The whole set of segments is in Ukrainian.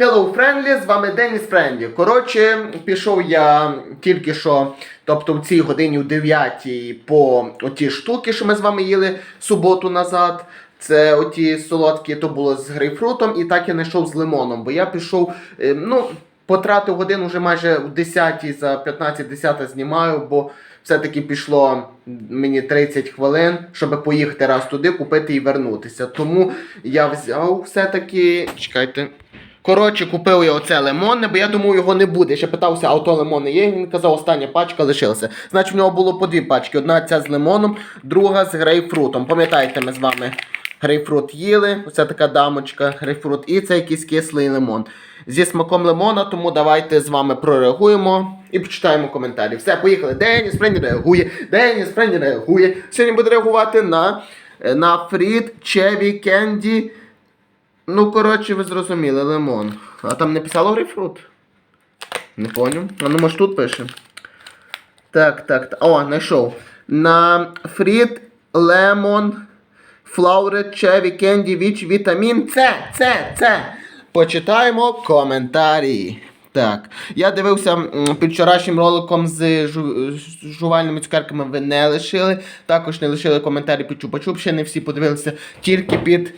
Hello Friendly, з вами Деніс Френдлі. Коротше, пішов я тільки що, тобто в цій годині у 9 по оті штуки, що ми з вами їли суботу назад. Це оті солодкі, то було з грейпфрутом, і так я не йшов з лимоном, бо я пішов, е, ну, потратив годину вже майже в 10 за 15-10 знімаю, бо все-таки пішло мені 30 хвилин, щоб поїхати раз туди, купити і вернутися. Тому я взяв все-таки. Чекайте. Коротше, купив я оце лимонне, бо я думав, його не буде. Я ще питався, а ото лимонне є. Він казав, остання пачка лишилася. Значить, в нього було по дві пачки. Одна ця з лимоном, друга з грейпфрутом. Пам'ятаєте, ми з вами грейпфрут їли. Оце така дамочка, грейпфрут, і це якийсь кислий лимон. Зі смаком лимона, тому давайте з вами прореагуємо і почитаємо коментарі. Все, поїхали. Деніс Френі реагує. Деніс Френі реагує. Сьогодні буде реагувати на, е, на Фрід, Чеві, Кенді. Ну, коротше, ви зрозуміли, лимон. А там не писало грейпфрут? Не поняв. А ну може тут пише. Так, так, так. О, знайшов. На фріт, лемон, флаури, чеві, кенді, віч, вітамін. Це, це, це. Почитаємо коментарі. Так, я дивився під вчорашнім роликом з жу- жувальними цукерками, ви не лишили. Також не лишили коментарі під чупа-чуп, ще не всі подивилися тільки під,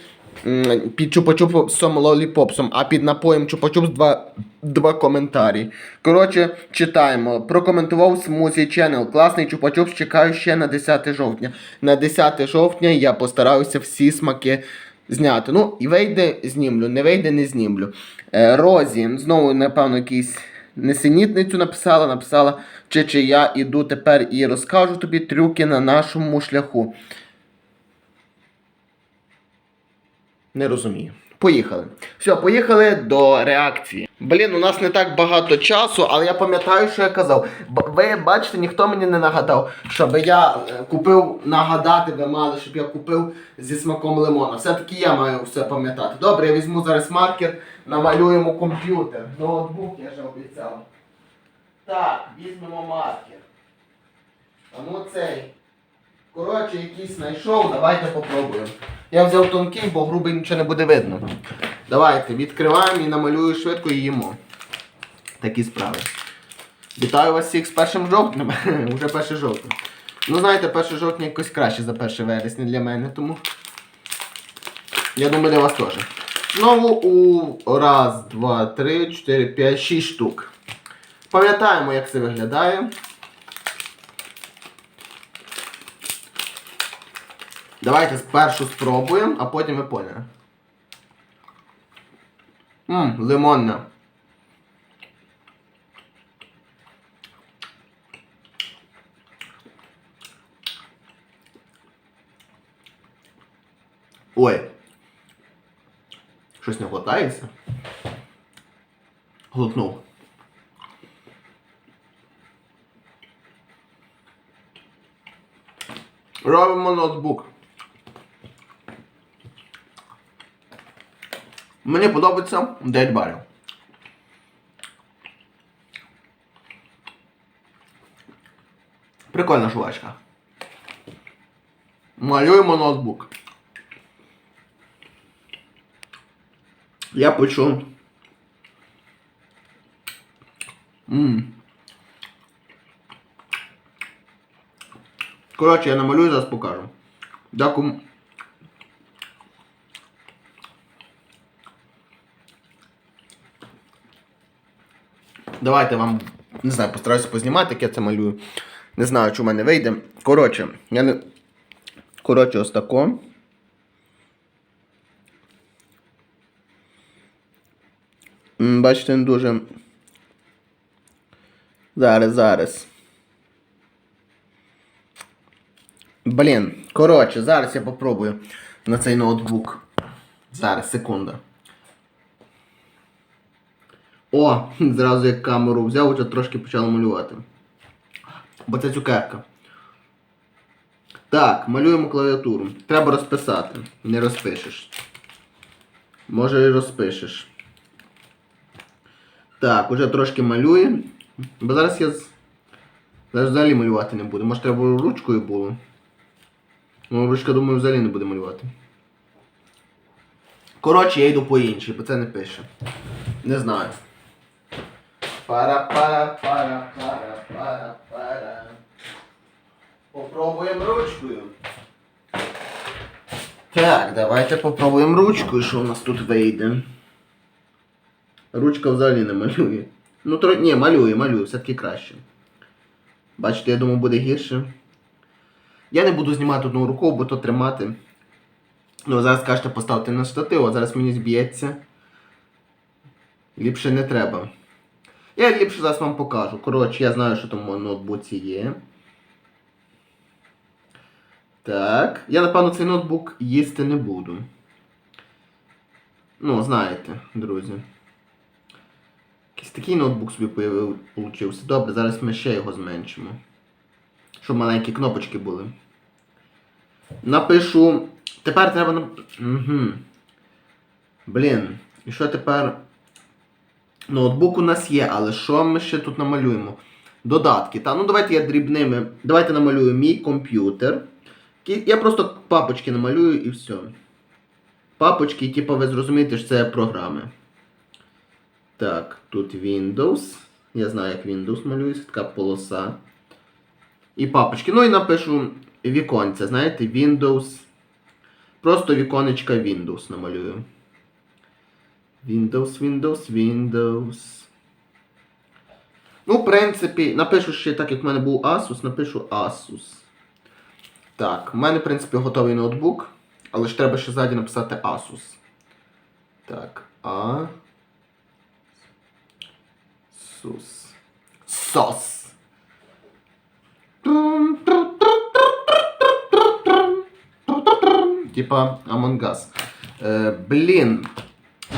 під чупа-чупсом лоліпопсом, а під напоєм чупа-чупс два, два коментарі. Коротше, читаємо. Прокоментував Смузі Channel. Класний чупа-чупс, чекаю ще на 10 жовтня. На 10 жовтня я постараюся всі смаки зняти. Ну, і вийде, знімлю, не вийде, не знімлю. Е, Розі, знову, напевно, якийсь несенітницю написала, написала, чи, чи я іду тепер і розкажу тобі трюки на нашому шляху. Не розумію. Поїхали. Все, поїхали до реакції. Блін, у нас не так багато часу, але я пам'ятаю, що я казав. Б- ви бачите, ніхто мені не нагадав, щоб я е, купив, нагадати ви мали, щоб я купив зі смаком лимона. Все-таки я маю все пам'ятати. Добре, я візьму зараз маркер, намалюємо комп'ютер. Ноутбук я вже обіцяв. Так, візьмемо маркер. А ну цей. Коротше, якийсь знайшов, давайте попробуємо. Я взяв тонкий, бо грубий нічого не буде видно. Давайте відкриваємо і намалюю швидко і їмо. Такі справи. Вітаю вас всіх з першим жовтнем. Уже 1 жовтня. Ну, знаєте, 1 жовтня якось краще за 1 вересня для мене, тому. Я думаю, для вас теж. Знову у раз, два, три, чотири, п'ять, шість штук. Пам'ятаємо, як це виглядає. Давайте спершу спробуємо, а потім ви поняли. Ммм, лимонна. Ой. Щось не глотається. Глотнув. Робимо ноутбук. Мені подобається 9 балів. Прикольна жувачка. Малюємо ноутбук. Я почув. Ммм. Коротше, я намалюю, зараз покажу. Дякую. Давайте вам, не знаю, постараюся познімати, як я це малюю. Не знаю, чи в мене вийде. Коротше, я не. Коротше, ось тако. Бачите, не дуже. Зараз, зараз. Блін, коротше, зараз я попробую на цей ноутбук. Зараз, секунда. О, зразу як камеру взяв, вже трошки почав малювати. Бо це цукерка. Так, малюємо клавіатуру. Треба розписати. Не розпишеш. Може і розпишеш. Так, уже трошки малює. Бо зараз я з... Зараз взагалі малювати не буду. Може треба ручкою було. Ну, ручка, думаю, взагалі не буде малювати. Коротше, я йду по іншій, бо це не пише. Не знаю. Пара пара пара пара пара пара. Попробуємо ручкою. Так, давайте попробуємо ручкою, що у нас тут вийде. Ручка взагалі не малює. Ну, тро... ні, малює, малює, все-таки краще. Бачите, я думаю, буде гірше. Я не буду знімати одну руку, бо то тримати. Ну, зараз кажете поставити на штатив, а зараз мені зб'ється. Ліпше не треба. Я ліпше зараз вам покажу. Коротше, я знаю, що там у ноутбуці є. Так. Я, напевно, цей ноутбук їсти не буду. Ну, знаєте, друзі. Якийсь такий ноутбук собі появив, получився. Добре, зараз ми ще його зменшимо. Щоб маленькі кнопочки були. Напишу. Тепер треба. Угу. Блін. І що тепер? Ноутбук у нас є, але що ми ще тут намалюємо? Додатки. Та, ну давайте я дрібними. Давайте намалюю мій комп'ютер. Я просто папочки намалюю і все. Папочки, типу, ви зрозумієте, що це програми. Так, тут Windows. Я знаю, як Windows малюється, така полоса. І папочки. Ну і напишу віконце, знаєте, Windows. Просто віконечка Windows намалюю. Windows, Windows, Windows. Ну, в принципі, напишу ще так, як в мене був Asus, напишу Asus. Так, в мене, в принципі, готовий ноутбук, але ж треба ще ззаді написати Asus. Так, А. Сус. Сос. Типа Among Us. Е, блін.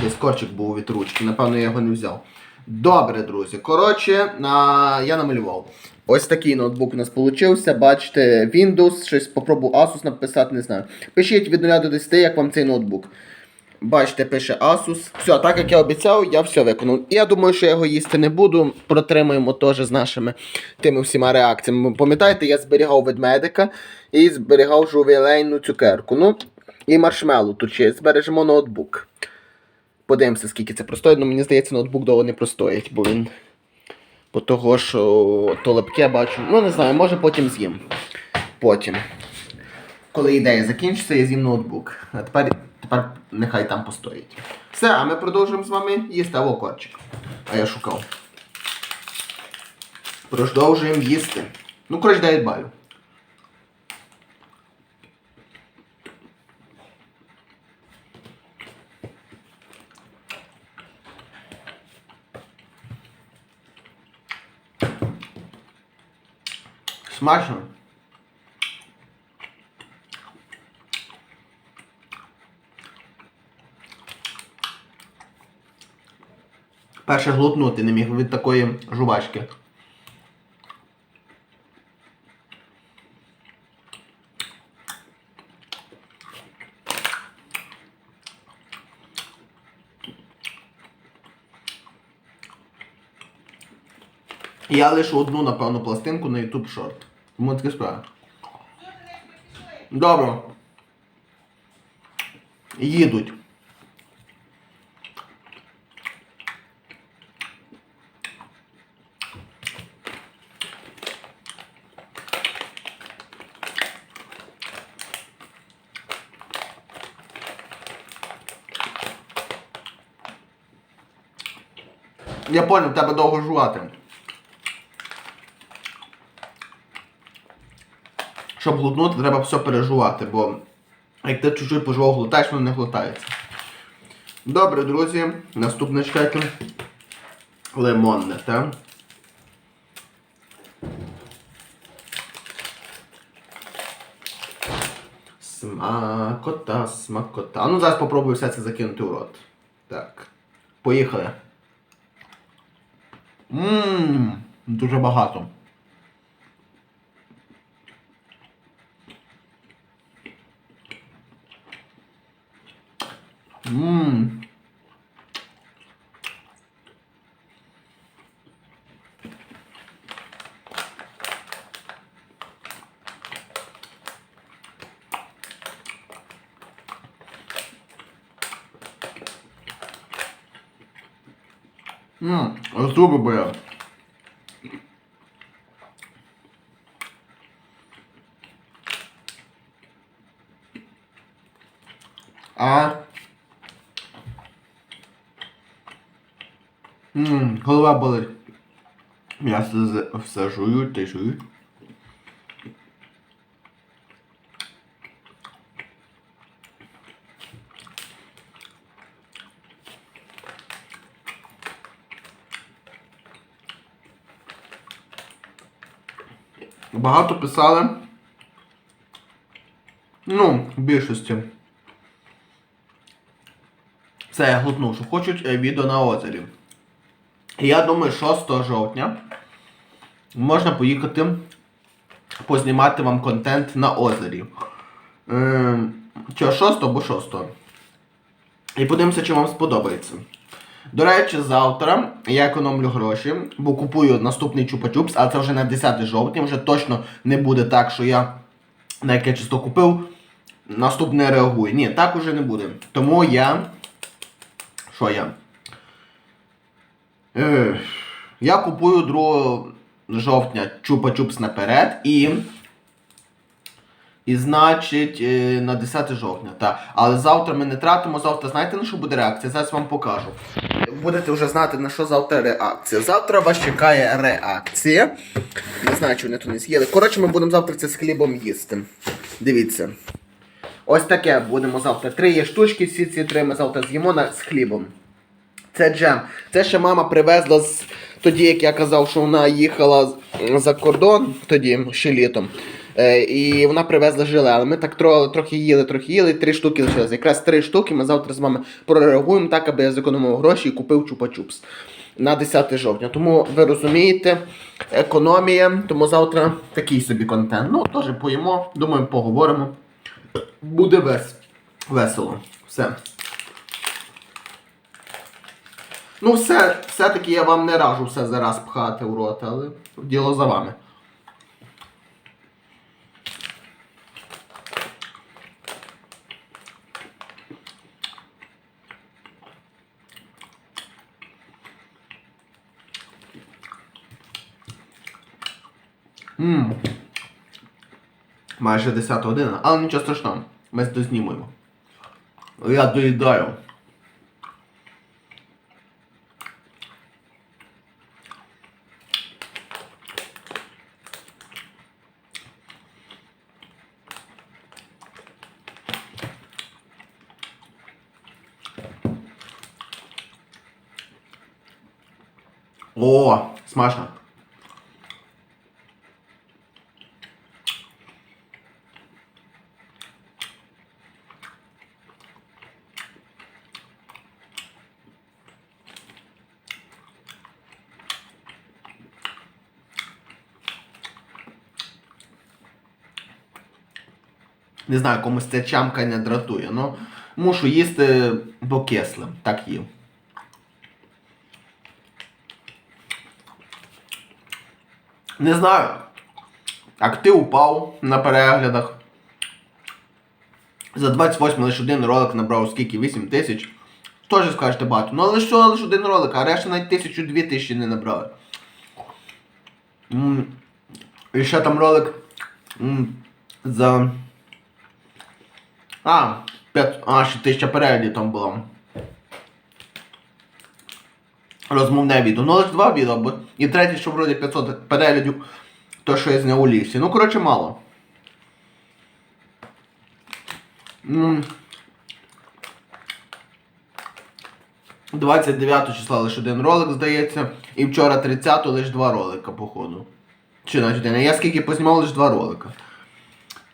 Десь корчик був від ручки, напевно, я його не взяв. Добре, друзі. Коротше, на... я намалював. Ось такий ноутбук у нас вийшов. Бачите, Windows, щось попробую Asus написати, не знаю. Пишіть від 0 до 10, як вам цей ноутбук. Бачите, пише Asus. Все, так як я обіцяв, я все виконав. Я думаю, що я його їсти не буду. Протримаємо теж з нашими тими всіма реакціями. Пам'ятаєте, я зберігав ведмедика і зберігав жувілейну цукерку. Ну, і маршмелу тут ще збережемо ноутбук. Подивимося, скільки це простоїть. Ну, мені здається, ноутбук довго не простоїть, бо він. По того, що то лепке бачу. Ну, не знаю, може потім з'їм. Потім. Коли ідея закінчиться, я з'їм ноутбук. А тепер, тепер нехай там постоїть. Все, а ми продовжуємо з вами їсти авокорчик. А я шукав. Продовжуємо їсти. Ну, коротше, 9 балів. Смачно. Перше глотнути не міг від такої жувачки. Я лишу одну, напевно, пластинку на YouTube Short. Тому таке справа. Добре. Їдуть. Я понял, тебе довго жувати. Щоб глутнути, треба все пережувати, бо як ти чужий поживав глотаєш, воно не глотається. Добре, друзі, наступне чекайте. Лимонне, так? Смакота, смакота. Ну, зараз попробую все це закинути у рот. Так. Поїхали. Ммм, дуже багато. Ммм. М -м, зубы были. Болить. Я все, все жую, ти жую. Багато писали. Ну, в більшості. Це я глупнув, що хочуть е, відео на озері. Я думаю, 6 жовтня можна поїхати познімати вам контент на озері. Ем, Чи 6 або 6. І подивимося, чи вам сподобається. До речі, завтра я економлю гроші, бо купую наступний чупа-чупс, а це вже на 10 жовтня. Вже точно не буде так, що я на яке число купив, наступне реагує. Ні, так уже не буде. Тому я. Що я? Ех, я купую 2 жовтня чупа-чупс наперед і. І значить е, на 10 жовтня. Так. Але завтра ми не тратимо. Завтра знаєте на що буде реакція? Зараз вам покажу. Будете вже знати на що завтра реакція. Завтра вас чекає реакція. Не знаю, чи вони то не з'їли. Коротше, ми будемо завтра це з хлібом їсти. Дивіться. Ось таке будемо завтра. Три є штучки, всі ці три ми завтра з'їмо з хлібом. Це джем. Це ще мама привезла з тоді, як я казав, що вона їхала за кордон, тоді ще літом. Е, і вона привезла желе, але ми так тро, трохи їли, трохи їли, три штуки лишилось. Якраз три штуки ми завтра з вами прореагуємо так, аби я зекономив гроші і купив чупа-чупс на 10 жовтня. Тому ви розумієте, економія, тому завтра такий собі контент. Ну, теж поїмо, думаю, поговоримо. Буде вес... весело. Все. Ну, все, все-таки я вам не раджу все зараз пхати в рот, але діло за вами. Ммм. Майже 10 година, але нічого страшного. Ми дознімуємо. Я доїдаю. О, смачно. Не знаю, комусь це чамкання дратує, ну мушу їсти, бо кислим. Так їв. Не знаю. Як ти упав на переглядах. За 28 лише один ролик набрав скільки? 8 тисяч. Теж скажете багато. Ну але що лише один ролик, а решта навіть тисячу дві тисячі не набрали. М, І ще там ролик за. А, 5, а, ще тисяча переглядів там було. Розмовне відео. Ну лише два відео, бо і третє, що вроді 500 переглядів, то що я зняв у лісі. Ну, коротше, мало. М. 29 числа лише один ролик, здається. І вчора 30 лише два ролика, походу. Чи навіть один. Я скільки познімав лише два ролика.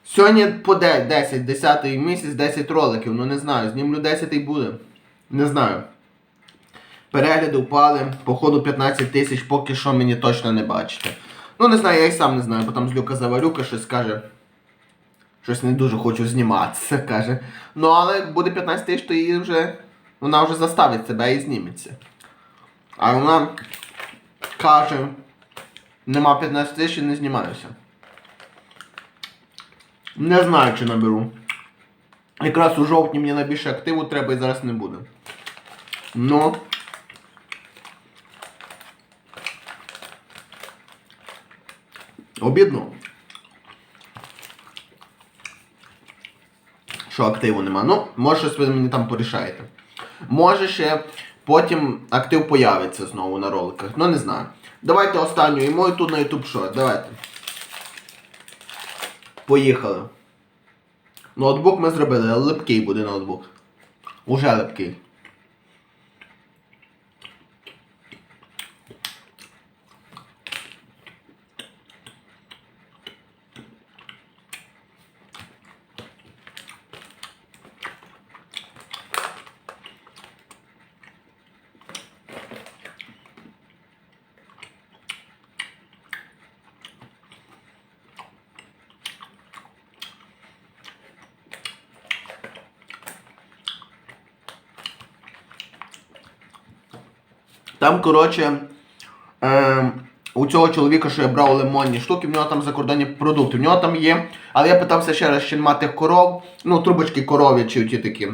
Сьогодні по де- 10, 10 місяць, 10 роликів. Ну не знаю, знімлю 10 і буде. Не знаю. Перегляди впали, походу 15 тисяч, поки що мені точно не бачите. Ну не знаю, я і сам не знаю, бо там злюка Заварюка щось каже. Щось не дуже хочу зніматися, каже. Ну але буде 15 тисяч, то її вже. Вона вже заставить себе і зніметься. А вона каже, нема 15 тисяч і не знімаюся. Не знаю, чи наберу. Якраз у жовтні мені найбільше активу треба і зараз не буде. Ну. Обідно. Що активу нема. Ну, може щось ви мені там порішаєте. Може ще потім актив появиться знову на роликах. Ну не знаю. Давайте останню і мою тут на YouTube Short. Давайте. Поїхали. Ноутбук ми зробили, але липкий буде ноутбук. Уже липкий. Коротше, е, у цього чоловіка, що я брав лимонні штуки, в нього там закордонні продукти. В нього там є. Але я питався ще раз, чи нема тих коров, ну, трубочки коров'ячі ті такі.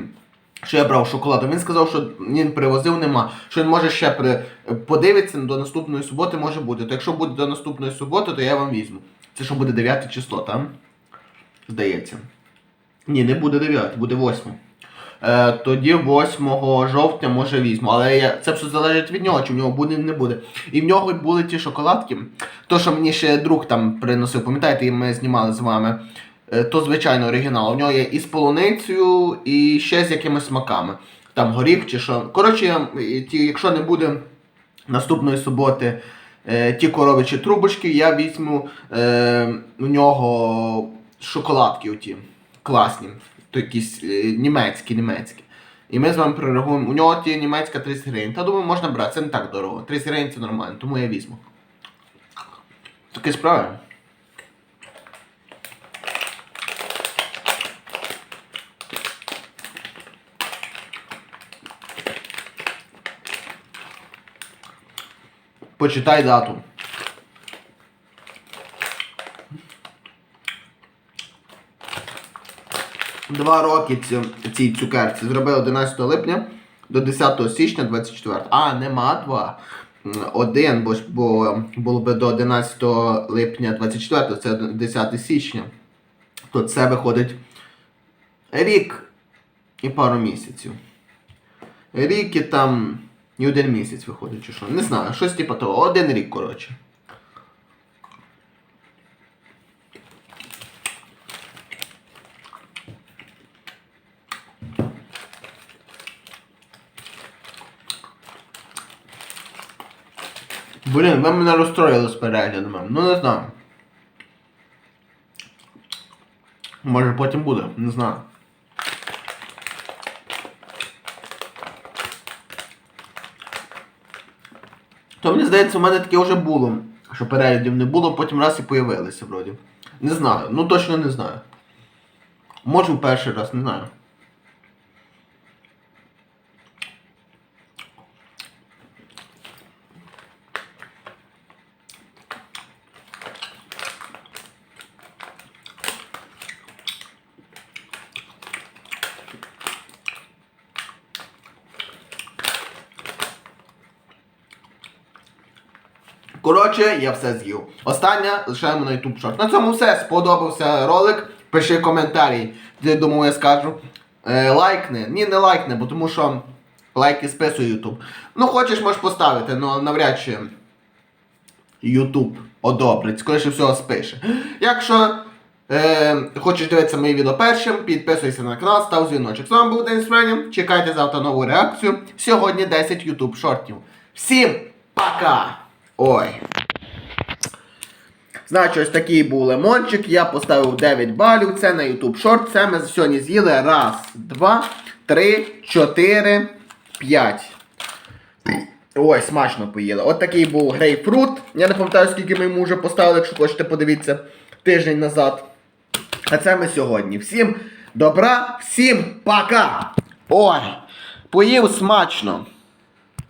Що я брав шоколаду. Він сказав, що він привозив, нема. Що він може ще при... подивитися до наступної суботи може бути. То якщо буде до наступної суботи, то я вам візьму. Це що буде 9 число, там? Здається. Ні, не буде 9, буде 8. Е, тоді 8 жовтня може візьму. Але я, це все залежить від нього, чи в нього буде, не буде. І в нього були ті шоколадки. То, що мені ще друг там приносив, пам'ятаєте, і ми знімали з вами. Е, то звичайно оригінал. У нього є і з полуницею, і ще з якимись смаками. Там горіх чи що. Коротше, якщо не буде наступної суботи е, ті коровичі трубочки, я візьму у нього шоколадки оті класні. То якісь е, німецькі, німецькі. І ми з вами прорахуємо. У нього ті німецька 30 гривень. Та думаю, можна брати, це не так дорого. 30 гривень це нормально, тому я візьму. Такі справи. Почитай дату. Два роки ці, цій цукерці. Зробили 11 липня до 10 січня 24. А, нема два. Один, бо, бо було би до 11 липня 24, це 10 січня. То це виходить рік і пару місяців. Рік і там і один місяць виходить, чи що. Не знаю, щось типу того. Один рік, коротше. Блін, ви мене розстроїли з переглядами. Ну не знаю. Може потім буде, не знаю. То мені здається, у мене таке вже було, що переглядів не було, потім раз і появилися вроді. Не знаю, ну точно не знаю. Може в перший раз, не знаю. Коротше, я все з'їв. Остання лишаємо на YouTube Short. На цьому все. Сподобався ролик. Пиши коментарі. Ти думав, я скажу. Е, лайкни. Ні, не лайкни, бо тому що лайки списує YouTube. Ну, хочеш, можеш поставити, але навряд чи YouTube одобрить. Скоріше всього спише. Якщо е, хочеш дивитися мої відео першим, підписуйся на канал, став дзвіночок. З вами був Денис Френів. Чекайте завтра нову реакцію. Сьогодні 10 YouTube шортів. Всім пока! Ой. Значить, ось такий був лимончик. Я поставив 9 балів. Це на YouTube Short. Це ми сьогодні з'їли. Раз, два, три, чотири, п'ять. Ой, смачно поїли. От такий був грейпфрут. Я не пам'ятаю, скільки ми йому вже поставили, якщо хочете подивитися тиждень назад. А це ми сьогодні. Всім добра, всім пока! Ой, поїв смачно.